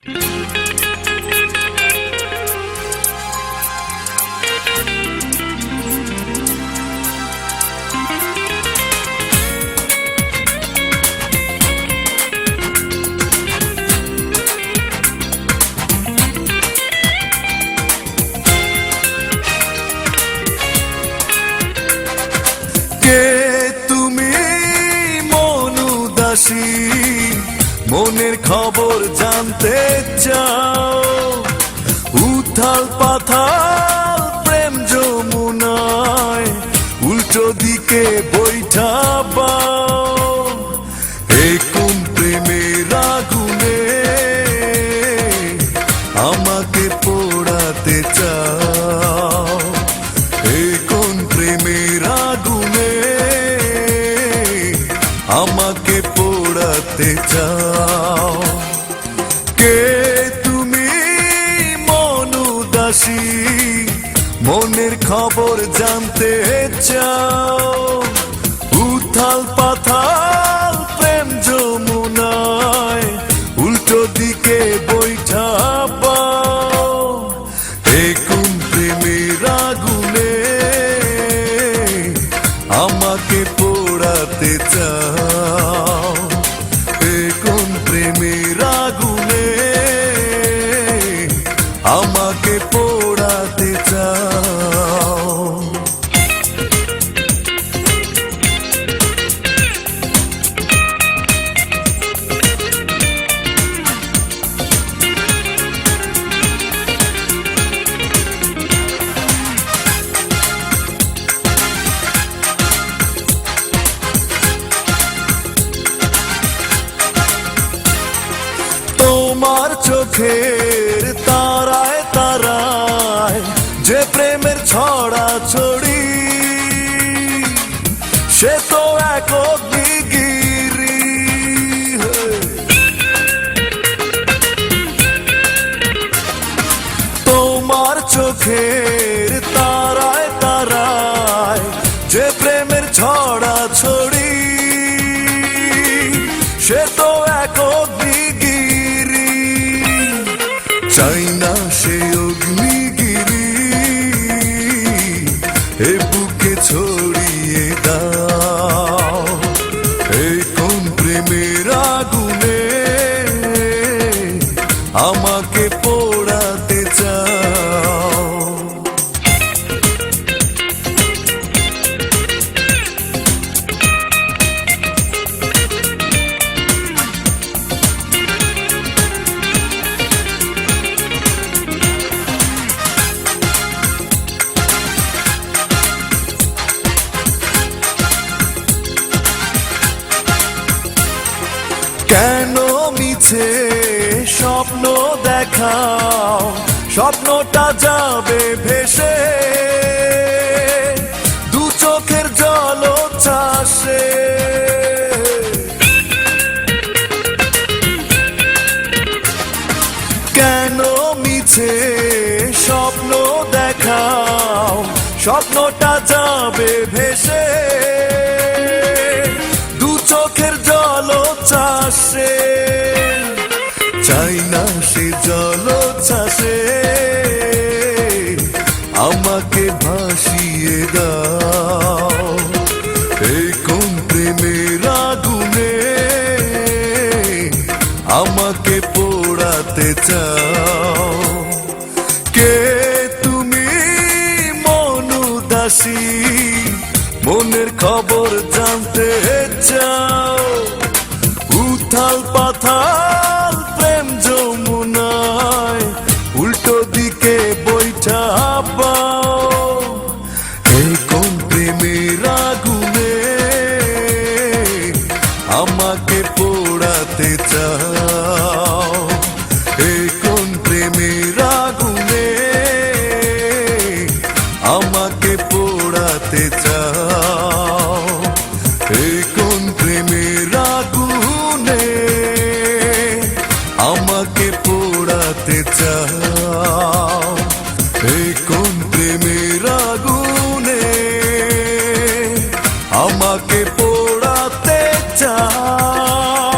কে তুমি মনুদাসী মনের খবর জানতে চাও। উথাল পাথাল প্রেম যমুনায় উল্টো দিকে বৈঠা পাও। এই প্রেমের আগুনে আমাকে পোড়াতে চাও। এই কোন প্রেমের আগুনে আমাকে পোড়াতে চাও কে তুমি? মনুদাসী মনের খবর জানতে চাও। উথাল পাথাল প্রেম যমুনায় উল্টো দিকে বৈঠা আমাকে পোড়াতে চাও। আমাকে পোড়াতে চাও। তোমার চোখের তারায় সে তো এক অগ্নিগিরি তোমার চোখের তারায় তারায় যে প্রেমের ছড়া সে তো এক অগ্নিগিরি চাই না মিছে স্বপ্ন দেখাও, স্বপ্নটা যাবে ভেসে। দু চোখের জল চাষে। কেন মিছে স্বপ্ন দেখাও, স্বপ্নটা যাবে ভেসে। দু চোখের জল চাষে। সে জল চাষে, আমাকে ভাসিয়ে দাও। এই কোন প্রেমের আগুনে আমাকে পোড়াতে চাও? কে তুমি? মনুদাসী মনের খবর জানতে চাও? উথাল পাথাল আমাকে পোড়াতে চাও। এই কোন প্রেমের আগুনে আমাকে পোড়াতে চাও? এই কোন প্রেমের আগুনে আমাকে পোড়াতে চাও? এই কোন প্রেমের আগুনে আমাকে পোড়া 走